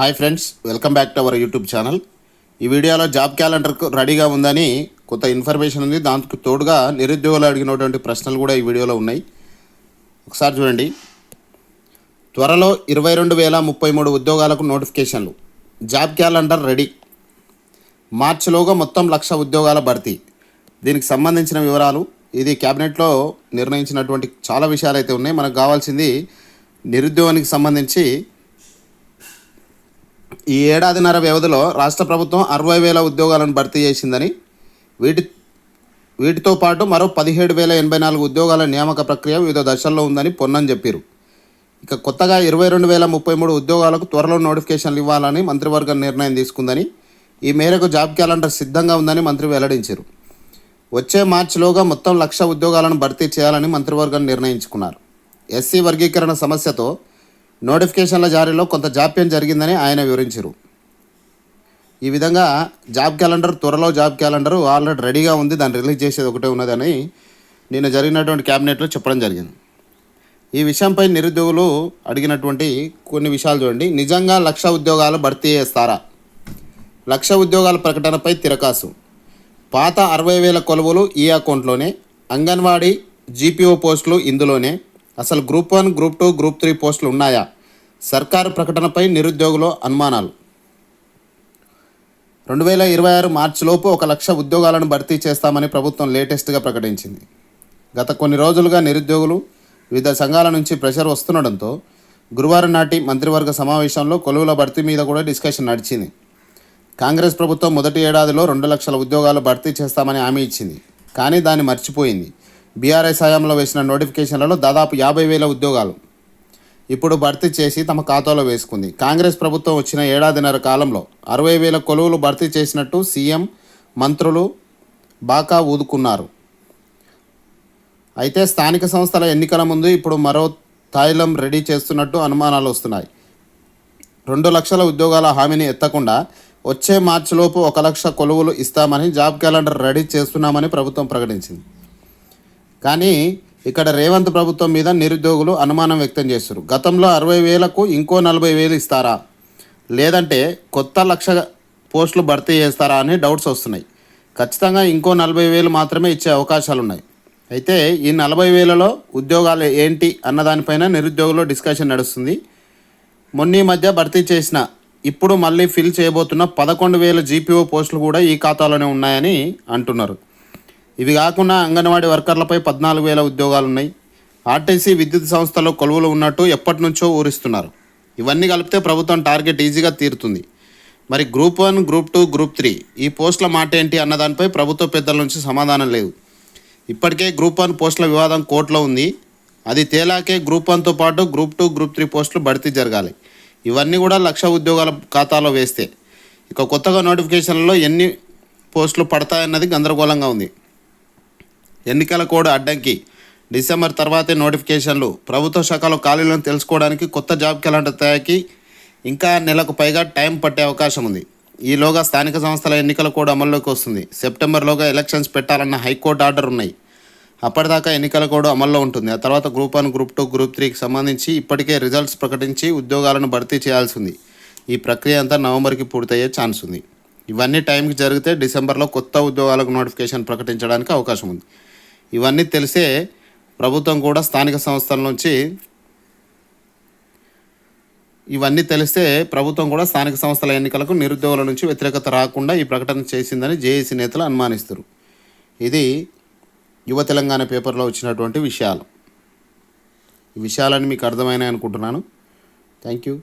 Hi friends welcome back to our YouTube channel. ఈ వీడియోలో job క్యాలెండర్కు రెడీగా ఉందని కొత్త ఇన్ఫర్మేషన్ ఉంది. దానికి తోడుగా నిరుద్యోగులు అడిగినటువంటి ప్రశ్నలు కూడా ఈ వీడియోలో ఉన్నాయి. ఒకసారి చూడండి. త్వరలో ఇరవై రెండు వేల ముప్పై మూడు ఉద్యోగాలకు నోటిఫికేషన్లు. Job calendar ready. మార్చిలోగా మొత్తం లక్ష ఉద్యోగాల భర్తీ. దీనికి సంబంధించిన వివరాలు ఇది క్యాబినెట్లో నిర్ణయించినటువంటి చాలా విషయాలు అయితే ఉన్నాయి. మనకు కావాల్సింది నిరుద్యోగానికి సంబంధించి ఈ ఏడాదిన్నర వ్యవధిలో రాష్ట్ర ప్రభుత్వం అరవై వేల ఉద్యోగాలను భర్తీ చేసిందని వీటి వీటితో పాటు మరో పదిహేడు వేల ఎనభై నాలుగు ఉద్యోగాల నియామక ప్రక్రియ వివిధ దశల్లో ఉందని పొన్నని చెప్పారు. ఇక కొత్తగా ఇరవై రెండు వేల ముప్పై మూడు ఉద్యోగాలకు త్వరలో నోటిఫికేషన్లు ఇవ్వాలని మంత్రివర్గం నిర్ణయం తీసుకుందని ఈ మేరకు జాబ్ క్యాలెండర్ సిద్ధంగా ఉందని మంత్రి వెల్లడించారు. వచ్చే మార్చిలోగా మొత్తం లక్ష ఉద్యోగాలను భర్తీ చేయాలని మంత్రివర్గం నిర్ణయించుకున్నారు. ఎస్సీ వర్గీకరణ సమస్యతో నోటిఫికేషన్ల జారీలో కొంత జాప్యం జరిగిందని ఆయన వివరించారు. ఈ విధంగా జాబ్ క్యాలెండర్ త్వరలో జాబ్ క్యాలెండర్ ఆల్రెడీ రెడీగా ఉంది. దాన్ని రిలీజ్ చేసేది ఒకటే ఉన్నదని నిన్న జరిగినటువంటి క్యాబినెట్లో చెప్పడం జరిగింది. ఈ విషయంపై నిరుద్యోగులు అడిగినటువంటి కొన్ని విషయాలు చూడండి. నిజంగా లక్ష ఉద్యోగాలు భర్తీ చేస్తారా? లక్ష ఉద్యోగాల ప్రకటనపై తిరకాసు. పాత అరవై వేల కొలువులు ఈ అకౌంట్లోనే అంగన్వాడీ జీపీఓ పోస్టులు ఇందులోనే అసలు group one group two group three పోస్టులు ఉన్నాయా? సర్కారు ప్రకటనపై నిరుద్యోగులు అనుమానాలు. రెండు వేల ఇరవై ఆరు మార్చిలోపు ఒక లక్ష ఉద్యోగాలను భర్తీ చేస్తామని ప్రభుత్వం లేటెస్ట్గా ప్రకటించింది. గత కొన్ని రోజులుగా నిరుద్యోగులు వివిధ సంఘాల నుంచి ప్రెషర్ వస్తుండడంతో గురువారం నాటి మంత్రివర్గ సమావేశంలో కొలువుల భర్తీ మీద కూడా డిస్కషన్ నడిచింది. కాంగ్రెస్ ప్రభుత్వం మొదటి ఏడాదిలో రెండు లక్షల ఉద్యోగాలు భర్తీ చేస్తామని హామీ ఇచ్చింది. కానీ దాన్ని మర్చిపోయింది. బీఆర్ఎస్ హయాంలో వేసిన నోటిఫికేషన్లలో దాదాపు యాభై వేల ఉద్యోగాలు ఇప్పుడు భర్తీ చేసి తమ ఖాతాలో వేసుకుంది. కాంగ్రెస్ ప్రభుత్వం వచ్చిన ఏడాదిన్నర కాలంలో అరవై వేల కొలువులు భర్తీ చేసినట్టు సీఎం మంత్రులు బాకా ఊదుకున్నారు. అయితే స్థానిక సంస్థల ఎన్నికల ముందు ఇప్పుడు మరో తాయిలం రెడీ చేస్తున్నట్టు అనుమానాలు వస్తున్నాయి. రెండు లక్షల ఉద్యోగాల హామీని ఎత్తకుండా వచ్చే మార్చిలోపు ఒక లక్ష కొలువులు ఇస్తామని జాబ్ క్యాలెండర్ రెడీ చేస్తున్నామని ప్రభుత్వం ప్రకటించింది. కానీ ఇక్కడ రేవంత్ ప్రభుత్వం మీద నిరుద్యోగులు అనుమానం వ్యక్తం చేస్తారు గతంలో అరవై వేలకు ఇంకో నలభై వేలు ఇస్తారా? లేదంటే కొత్త లక్ష పోస్టులు భర్తీ చేస్తారా అని డౌట్స్ వస్తున్నాయి. ఖచ్చితంగా ఇంకో నలభై వేలు మాత్రమే ఇచ్చే అవకాశాలు ఉన్నాయి. అయితే ఈ నలభై వేలలో ఉద్యోగాలు ఏంటి అన్నదానిపైన నిరుద్యోగులు డిస్కషన్ నడుస్తుంది. మొన్న ఈ మధ్య భర్తీ చేసిన ఇప్పుడు మళ్ళీ ఫిల్ చేయబోతున్న పదకొండు వేల జీపీఓ పోస్టులు కూడా ఈ ఖాతాలోనే ఉన్నాయని అంటున్నారు. ఇవి కాకుండా అంగన్వాడీ వర్కర్లపై పద్నాలుగు వేల ఉద్యోగాలు ఉన్నాయి ఆర్టీసీ విద్యుత్ సంస్థలో కొలువులు ఉన్నట్టు ఎప్పటి నుంచో ఊరిస్తున్నారు. ఇవన్నీ కలిపితే ప్రభుత్వం టార్గెట్ ఈజీగా తీరుతుంది. మరి group one group two group three ఈ పోస్టుల మాట ఏంటి అన్నదానిపై ప్రభుత్వ పెద్దల నుంచి సమాధానం లేదు. ఇప్పటికే గ్రూప్ వన్ పోస్టుల వివాదం కోర్టులో ఉంది. అది తేలాకే గ్రూప్ వన్తో పాటు గ్రూప్ టూ గ్రూప్ త్రీ పోస్టులు భర్తీ జరగాలి. ఇవన్నీ కూడా లక్ష ఉద్యోగాల ఖాతాలో వేస్తే. ఇక కొత్తగా నోటిఫికేషన్లలో ఎన్ని పోస్టులు పడతాయన్నది గందరగోళంగా ఉంది. ఎన్నికల కోడ్ అడ్డంకి. డిసెంబర్ తర్వాతే నోటిఫికేషన్లు. ప్రభుత్వ శాఖలో ఖాళీలను తెలుసుకోవడానికి కొత్త జాబ్ క్యాలెండర్ తయారీకి ఇంకా నెలకు పైగా టైం పట్టే అవకాశం ఉంది. ఈలోగా స్థానిక సంస్థల ఎన్నికల కోడ్ అమల్లోకి వస్తుంది. సెప్టెంబర్లోగా ఎలక్షన్స్ పెట్టాలన్న హైకోర్టు ఆర్డర్ ఉన్నాయి. అప్పటిదాకా ఎన్నికల కోడ్ అమల్లో ఉంటుంది. ఆ తర్వాత group one group two group త్రీకి సంబంధించి ఇప్పటికే రిజల్ట్స్ ప్రకటించి ఉద్యోగాలను భర్తీ చేయాల్సి ఉంది. ఈ ప్రక్రియ అంతా నవంబర్కి పూర్తయ్యే ఛాన్స్ ఉంది. ఇవన్నీ టైంకి జరిగితే డిసెంబర్లో కొత్త ఉద్యోగాలకు నోటిఫికేషన్ ప్రకటించడానికి అవకాశం ఉంది. ఇవన్నీ తెలిసే ప్రభుత్వం కూడా స్థానిక సంస్థల నుంచి ఇవన్నీ తెలిస్తే ప్రభుత్వం కూడా స్థానిక సంస్థల ఎన్నికలకు నిరుద్యోగుల నుంచి వ్యతిరేకత రాకుండా ఈ ప్రకటన చేసిందని జేఏసీ నేతలు అనుమానిస్తారు ఇది యువ తెలంగాణ పేపర్లో వచ్చినటువంటి విషయాలు. ఈ విషయాలని మీకు అర్థమైనాయి అనుకుంటున్నాను. Thank you.